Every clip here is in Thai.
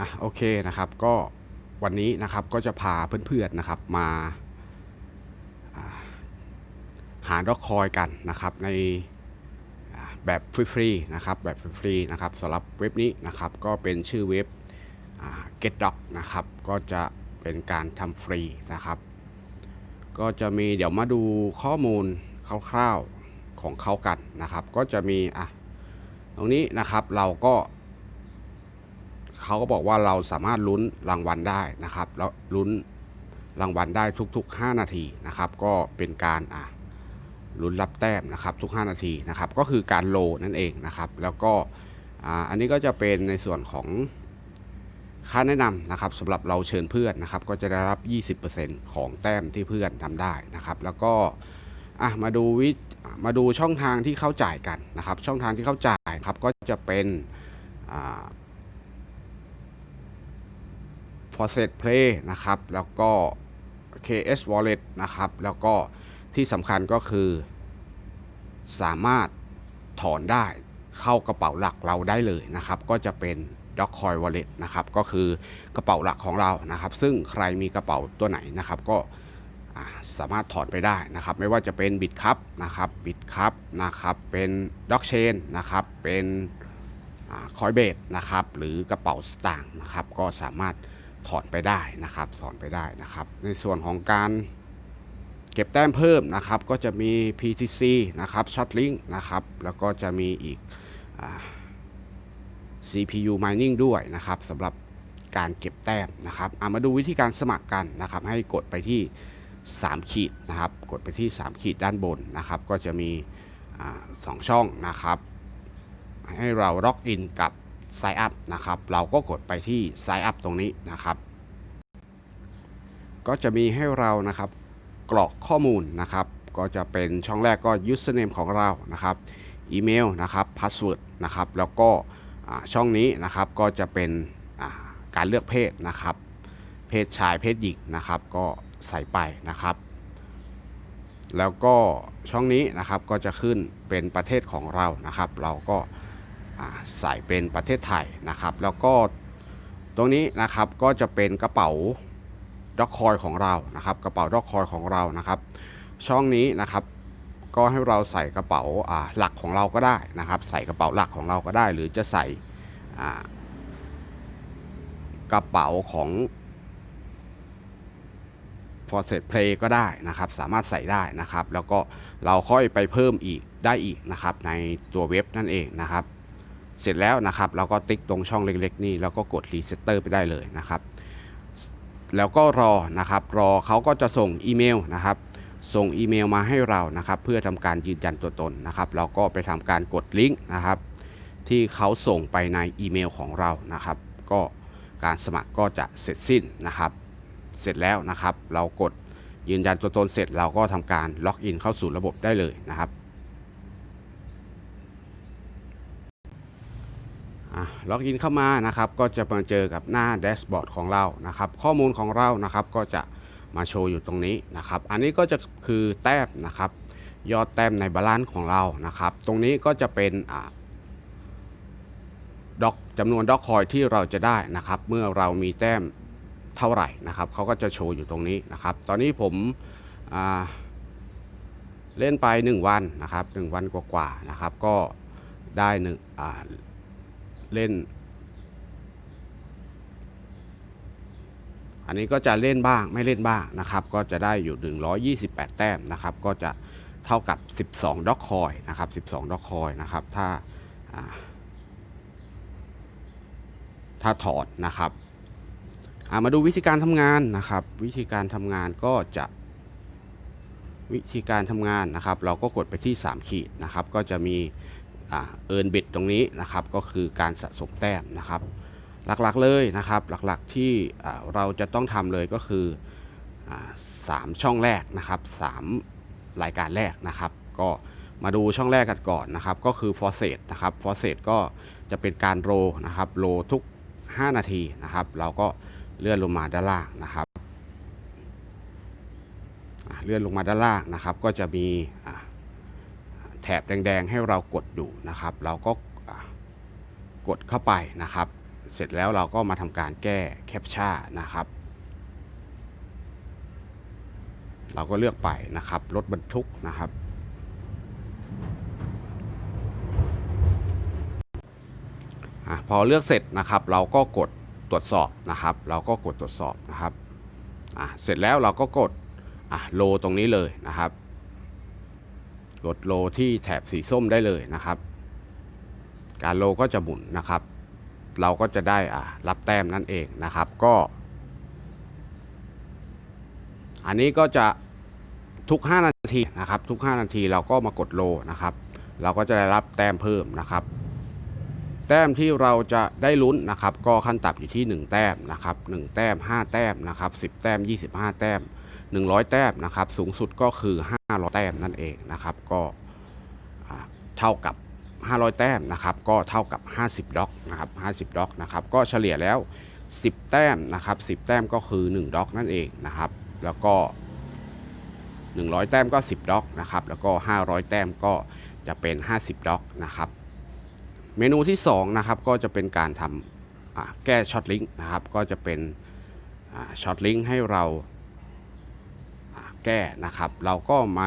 อะโอเคนะครับก็วันนี้นะครับก็จะพาเพื่อนๆนะครับมาอ่าหาด็อกคอยกันนะครับในแบบฟรีๆนะครับแบบฟรีๆนะครับสำหรับเว็บนี้นะครับก็เป็นชื่อเว็บ GetDoc นะครับก็จะเป็นการทำฟรีนะครับก็จะมีเดี๋ยวมาดูข้อมูลคร่าวๆของเขากันนะครับ ก็จะมีอะตรงนี้นะครับเราก็ เขาก็บอกว่าเราสามารถลุ้นรางวัลได้นะครับแล้วลุ้นรางวัลได้ทุกๆ 5 นาทีนะครับ ก็เป็นการอะลุ้นรับแต้มนะครับทุก 5 นาทีนะครับ ก็คือการโลนั่นเองนะครับ แล้วก็อ,อันนี้ก็จะเป็นในส่วนของค่าแนะนำนะครับสำหรับเราเชิญเพื่อนนะครับ ก็จะได้รับ 20%ของแต้มที่เพื่อนทำได้นะครับ แล้วก็มาดูวิมาดูช่องทางที่เข้าจ่ายกันนะครับ ช่องทางที่เข้าจ่ายครับก็จะเป็น อ่า p o s e t Play นะครับ แล้วก็ KS Wallet นะครับ แล้วก็ที่สำคัญก็คือ สามารถถอนได้เข้ากระเป๋าหลักเราได้เลยนะครับ ก็จะเป็น Dogecoin Wallet นะครับ ก็คือกระเป๋าหลักของเรานะครับ ซึ่งใครมีกระเป๋าตัวไหนนะครับ ก็สามารถถอนไปได้นะครับ ไม่ว่าจะเป็น b i t c u p นะครับ b i t c u p นะครับ เป็น Blockchain นะครับ เป็นคอยเบดนะครับ หรือกระเป๋าสตางค์นะครับ ก็สามารถ ถอนไปได้นะครับสอนไปได้นะครับ ในส่วนของการเก็บแต้มเพิ่มนะครับก็จะมี PTC นะครับ Shotlink นะครับแล้วก็จะมีอีกอ CPU mining ด้วยนะครับสำหรับการเก็บแต้มนะครับอะมาดูวิธีการสมัครกันนะครับ ให้กดไปที่ 3 ขีดนะครับ กดไปที่ 3 ขีดด้านบนนะครับ ก็จะมีอสองช่องนะครับ ให้เราล็อกอินกับ Sign Up นะครับ เราก็กดไปที่ Sign Up ตรงนี้นะครับ ก็จะมีให้เรานะครับกรอกข้อมูลนะครับ ก็จะเป็นช่องแรกก็ username ของเรานะครับอีเมลนะครับ password นะครับ แล้วก็ช่องนี้นะครับก็จะเป็นการเลือกเพศนะครับ เพศชายเพศหญิงนะครับ ก็ใส่ไปนะครับ แล้วก็ช่องนี้นะครับก็จะขึ้นเป็นประเทศของเรานะครับ เราก็ ใส่เป็นประเทศไทยนะครับ แล้วก็ตรงนี้นะครับก็จะเป็นกระเป๋าด็อกคอยของเรานะครับ กระเป๋าด็อกคอยของเรานะครับ ช่องนี้นะครับก็ให้เราใส่กระเป๋าหลักของเราก็ได้นะครับ ใส่กระเป๋าหลักของเราก็ได้ หรือจะใส่กระเป๋าของ f o r s e t Play ก็ได้นะครับ สามารถใส่ได้นะครับ แล้วก็เราค่อยไปเพิ่มอีกได้อีกนะครับ ในตัวเว็บนั่นเองนะครับ เสร็จแล้วนะครับเราก็ติ๊กตรงช่องเล็กๆนี่แล้วก็กดรีเซตเตอร์ไปได้เลยนะครับ แล้วก็รอนะครับ รอเขาก็จะส่งอีเมลนะครับ ส่งอีเมลมาให้เรานะครับ เพื่อทำการยืนยันตัวตนนะครับ เราก็ไปทำการกดลิงก์นะครับ ที่เขาส่งไปในอีเมลของเรานะครับ ก็การสมัครก็จะเสร็จสิ้นนะครับ เสร็จแล้วนะครับ เรากดยืนยันตัวตนเสร็จเราก็ทำการล็อกอินเข้าสู่ระบบได้เลยนะครับ อะ ล็อกอินเข้ามานะครับก็จะมาเจอกับหน้าแดชบอร์ดของเรานะครับข้อมูลของเรานะครับก็จะมาโชว์อยู่ตรงนี้นะครับอันนี้ก็จะคือแต้มนะครับยอดแต้มในบาลานซ์ของเรานะครับ ตรงนี้ก็จะเป็นอ่าดอกจำนวนด็อกคอยที่เราจะได้นะครับ เมื่อเรามีแต้มเท่าไหร่นะครับเขาก็จะโชว์อยู่ตรงนี้นะครับ ตอนนี้ผมเล่นไป 1 วันนะครับ1วันกว่าๆนะครับ ก็ได้หนึ่ง เล่น อันนี้ก็จะเล่นบ้างไม่เล่นบ้างนะครับ ก็จะได้อยู่ 128 แต้มนะครับ ก็จะเท่ากับ 12ด็อกคอยนะครับ 12ด็อกคอยนะครับ ถ้าถ้าถอดนะครับามาดูวิธีการทำงานนะครับ วิธีการทำงานก็จะวิธีการทำงานนะครับ เราก็กดไปที่ 3 ขีดนะครับ ก็จะมี เอิร์นบิตตรงนี้นะครับก็คือการสะสมแต้มนะครับ หลักๆเลยนะครับ หลักๆที่เราจะต้องทำเลยก็คืออาสามช่องแรกนะครับสามรายการแรกนะครับ ก็มาดูช่องแรกกันก่อนนะครับ ก็คือ f o r s e t นะครับ f o r s e t ก็จะเป็นการโรนะครับโรทุก 5 นาทีนะครับ เราก็เลื่อนลงมาด้านล่างนะครับ เลื่อนลงมาด้านล่างนะครับ ก็จะมี ถบแดง ๆ ให้เรากดอยู่นะครับ เราก็กดเข้าไปนะครับ เสร็จแล้วเราก็มาทำการแก้แคปชั่นนะครับ เราก็เลือกไปนะครับรถบรรทุกนะครับอพอเลือกเสร็จนะครับ เราก็กดตรวจสอบนะครับ เราก็กดตรวจสอบนะครับเสร็จแล้วเราก็กดโลตรงนี้เลยนะครับ กดโลที่แถบสีส้มได้เลยนะครับ การโลก็จะหมุนนะครับ เราก็จะได้อะรับแต้มนั่นเองนะครับก็ อันนี้ก็จะทุก 5 นาทีนะครับ ทุก 5 นาทีเราก็มากดโลนะครับ เราก็จะได้รับแต้มเพิ่มนะครับ แต้มที่เราจะได้ลุ้นนะครับ ก็ขั้นต่ำอยู่ที่ 1 แต้มนะครับ1แต้ม 5 แต้มนะครับ10 แต้ม 25 แต้ม 100 แต้มนะครับ สูงสุดก็คือ 500 แต้มนั่นเองนะครับ ก็เท่ากับ 500 แต้มนะครับ ก็เท่ากับ 50ด็อกนะครับ50ด็อกนะครับ ก็เฉลี่ยแล้ว 10 แต้มนะครับ 10 แต้มก็คือ 1ด็อกนั่นเองนะครับ แล้วก็ 100 แต้มก็ 10ด็อกนะครับ แล้วก็ 500 แต้มก็จะเป็น 50ด็อกนะครับ เมนูที่2นะครับ ก็จะเป็นการทำแก้ช็อตลิงก์นะครับ ก็จะเป็นช็อตลิงก์ให้เรา แก้นะครับ เราก็มา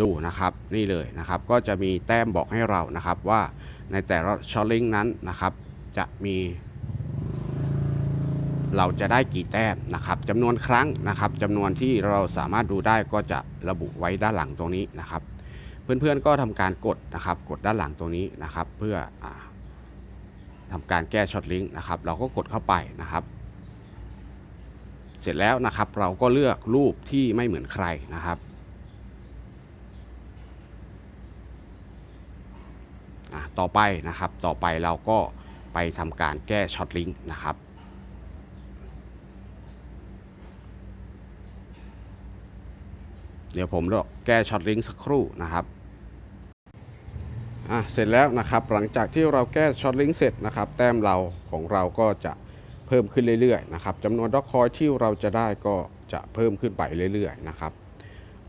ดูนะครับนี่เลยนะครับก็จะมีแต้มบอกให้เรานะครับว่าในแต่ละช็อตลิงนั้นนะครับจะมี เราจะได้กี่แต้มนะครับจำนวนครั้งนะครับจำนวนที่เราสามารถดูได้ก็จะระบุไว้ด้านหลังตรงนี้นะครับ เพื่อนๆก็ทำการกดนะครับ กดด้านหลังตรงนี้นะครับ เพื่ออาทำการแก้ช็อตลิงก์นะครับ เราก็กดเข้าไปนะครับ เสร็จแล้วนะครับ เราก็เลือกรูปที่ไม่เหมือนใครนะครับต่อไปนะครับต่อไปเราก็ไปทำการแก้ช็อตลิงก์นะครับเดี๋ยวผมแก้ช็อตลิงก์สักครู่นะครับอะเสร็จแล้วนะครับหลังจากที่เราแก้ช็อตลิงก์เสร็จนะครับ แต้มเราของเราก็จะ เพิ่มขึ้นเรื่อยๆนะครับจำนวนด็อกคอยที่เราจะได้ก็จะเพิ่มขึ้นไปเรื่อยๆนะครับ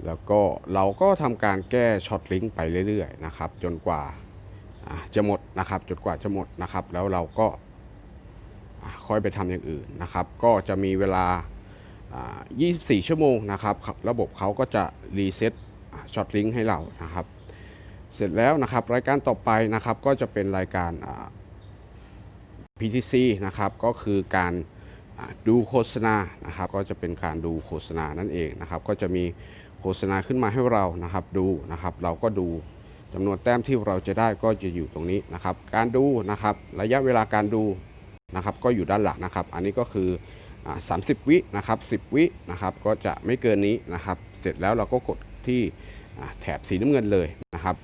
แล้วก็เราก็ทำการแก้ช็อตลิงก์ไปเรื่อยๆนะครับ จนกว่าจะหมดนะครับจนกว่าจะหมดนะครับ แล้วเราก็ค่อยไปทำอย่างอื่นนะครับ ก็จะมีเวลา 24 ชั่วโมงนะครับ ระบบเขาก็จะรีเซ็ตช็อตลิงก์ให้เรานะครับ เสร็จแล้วนะครับรายการต่อไปนะครับก็จะเป็นรายการ PTC นะครับก็คือการดูโฆษณานะครับก็จะเป็นการดูโฆษณานั่นเองนะครับก็จะมีโฆษณาขึ้นมาให้เรานะครับดูนะครับเราก็ดูจำนวนแต้มที่เราจะได้ก็จะอยู่ตรงนี้นะครับ การดูนะครับระยะเวลาการดูนะครับก็อยู่ด้านหลังนะครับ อันนี้ก็คือ30 วินะครับ10 วินะครับก็จะไม่เกินนี้นะครับ เสร็จแล้วเราก็กดที่แถบสีน้ำเงินเลยนะครับ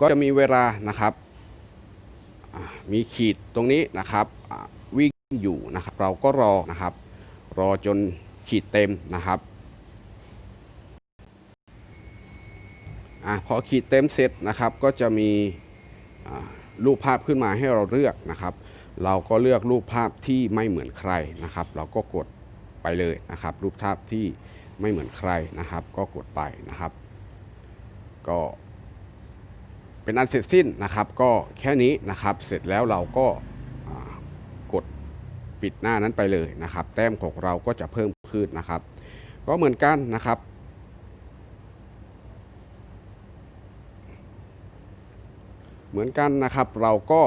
ก็จะมีเวลานะครับ มีขีดตรงนี้นะครับวิ่งอยู่นะครับ เราก็รอนะครับ รอจนขีดเต็มนะครับอพอขีดเต็มเสร็จนะครับ ก็จะมีรูปภาพขึ้นมาให้เราเลือกนะครับ เราก็เลือกรูปภาพที่ไม่เหมือนใครนะครับ เราก็กดไปเลยนะครับ รูปภาพที่ไม่เหมือนใครนะครับ ก็กดไปนะครับ ก็ เป็นอันเสร็จสิ้นนะครับ ก็แค่นี้นะครับ เสร็จแล้วเราก็กดปิดหน้านั้นไปเลยนะครับ แต้มของเราก็จะเพิ่มขึ้นนะครับ ก็เหมือนกันนะครับเหมือนกันนะครับเราก็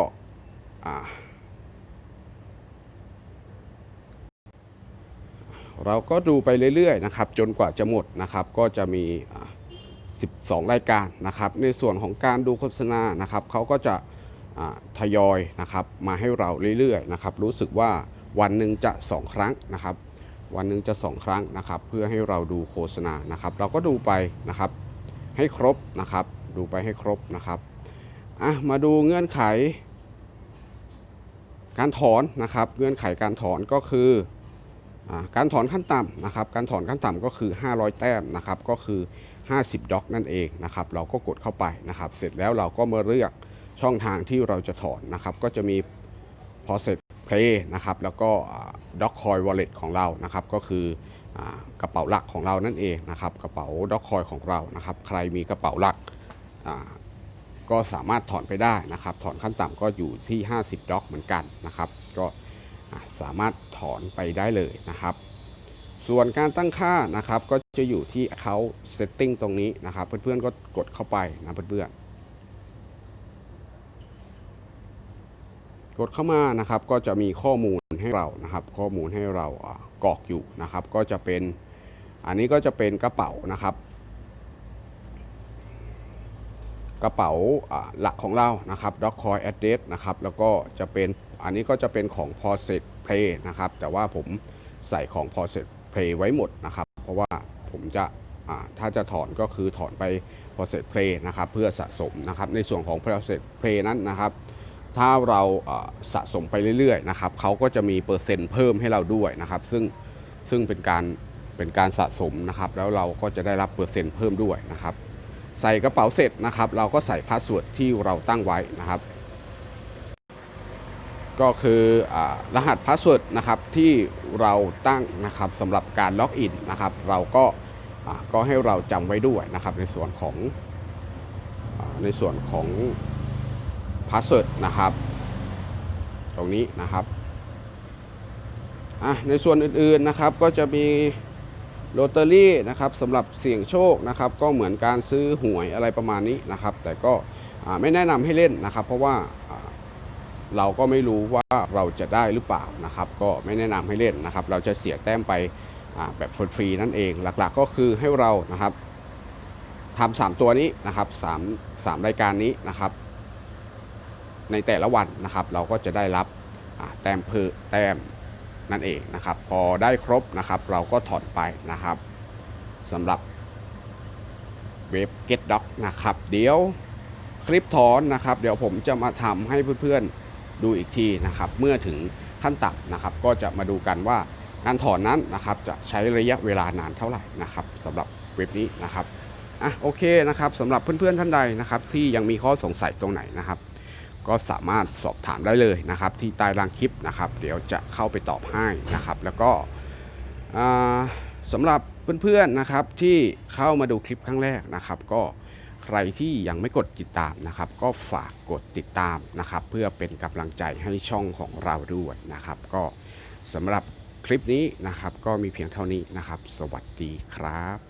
เราก็ดูไปเรื่อยๆนะครับ จนกว่าจะหมดนะครับ ก็จะมี 12 รายการนะครับในส่วนของการดูโฆษณานะครับเขาก็จะทยอยนะครับมาให้เราเรื่อยๆนะครับรู้สึกว่าวันหนึ่งจะ 2 ครั้งนะครับ วันหนึ่งจะ 2 ครั้งนะครับเพื่อให้เราดูโฆษณานะครับ เราก็ดูไปนะครับให้ครบนะครับ ดูไปให้ครบนะครับอะมาดูเงื่อนไข การถอนนะครับ เงื่อนไขการถอนก็คืออการถอนขั้นต่ำนะครับ การถอนขั้นต่ำก็คือ 500 แต้มนะครับ ก็คือ 50ด็อกนั่นเองนะครับ เราก็กดเข้าไปนะครับ เสร็จแล้วเราก็มาเลือกช่องทางที่เราจะถอนนะครับ ก็จะมีพอเสร็จเพย์นะครับ แล้วก็ด็อกคอยวอลเล็ตของเรานะครับ ก็คืออกระเป๋าหลักของเรานั่นเองนะครับ กระเป๋าด็อกคอยของเรานะครับ ใครมีกระเป๋าหลักก็สามารถถอนไปได้นะครับ ถอนขั้นต่ำก็อยู่ที่ 50ด็อกเหมือนกันนะครับ ก็สามารถถอนไปได้เลยนะครับ ส่วนการตั้งค่านะครับก็จะอยู่ที่เขา setting ตรงนี้นะครับ เพื่อนๆก็กดเข้าไปนะเพื่อนๆกดเข้ามานะครับก็จะมีข้อมูลให้เรานะครับ ข้อมูลให้เรากรอกอยู่นะครับ ก็จะเป็นอันนี้ก็จะเป็นกระเป๋านะครับ กระเป๋าหลักของเรานะครับ d o c c o i Address นะครับแล้วก็จะเป็นอันนี้ก็จะเป็นของ p o s e t Play นะครับ แต่ว่าผมใส่ของ p o s e t Play ไว้หมดนะครับ เพราะว่าผมจะถ้าจะถอนก็คือถอนไป p o s e t Play นะครับเพื่อสะสมนะครับในส่วนของ p o s e t Play นั้นนะครับ ถ้าเราอ่าสะสมไปเรื่อยๆนะครับเขาก็จะมีเปอร์เซ็นต์เพิ่มให้เราด้วยนะครับ ซึ่งซึ่งเป็นการเป็นการสะสมนะครับ แล้วเราก็จะได้รับเปอร์เซ็นต์เพิ่มด้วยนะครับ ใส่กระเป๋าเสร็จนะครับ เราก็ใส่พาสเวิร์ดที่เราตั้งไว้นะครับ ก็คืออรหัสพาสเวิร์ดนะครับที่เราตั้งนะครับสำหรับการล็อกอินนะครับ เราก็ก็ให้เราจำไว้ด้วยนะครับ ในส่วนของอในส่วนของพาสเวิร์ดนะครับ ตรงนี้นะครับในส่วนอื่นๆนะครับก็จะมีโรตเตอรี่นะครับสำหรับเสี่ยงโชคนะครับก็เหมือนการซื้อหวยอะไรประมาณนี้นะครับ แต่ก็ไม่แนะนำให้เล่นนะครับ เพราะว่า เราก็ไม่รู้ว่าเราจะได้หรือเปล่านะครับ ก็ไม่แนะนำให้เล่นนะครับ เราจะเสียแต้มไปแบบฟรีนั่นเอง หลักๆก็คือให้เรานะครับทำสามตัวนี้นะครับสามสามรายการนี้นะครับ ในแต่ละวันนะครับ เราก็จะได้รับแต้มเพิ่มแต้มนั่นเองนะครับ พอได้ครบนะครับ เราก็ถอนไปนะครับสำหรับเว็บ GetDoc นะครับ เดี๋ยวคลิปถอนนะครับ เดี๋ยวผมจะมาทำให้เพื่อนๆ ดูอีกทีนะครับเมื่อถึงขั้นต่ำนะครับก็จะมาดูกันว่าการถอนนั้นนะครับจะใช้ระยะเวลานานเท่าไหร่นะครับสำหรับเว็บนี้นะครับอะโอเคนะครับสำหรับเพื่อนๆท่านใดนะครับที่ยังมีข้อสงสัยตรงไหนนะครับ ก็สามารถสอบถามได้เลยนะครับ ที่ใต้ล่างคลิปนะครับ เดี๋ยวจะเข้าไปตอบให้นะครับ แล้วก็สำหรับเพื่อนๆนะครับที่เข้ามาดูคลิปครั้งแรกนะครับ ก็ รที่ยังไม่กดติดตามนะครับ ก็ฝากกดติดตามนะครับ เพื่อเป็นกำลังใจให้ช่องของเราด้วยนะครับ ก็สำหรับคลิปนี้นะครับ ก็มีเพียงเท่านี้นะครับ สวัสดีครับ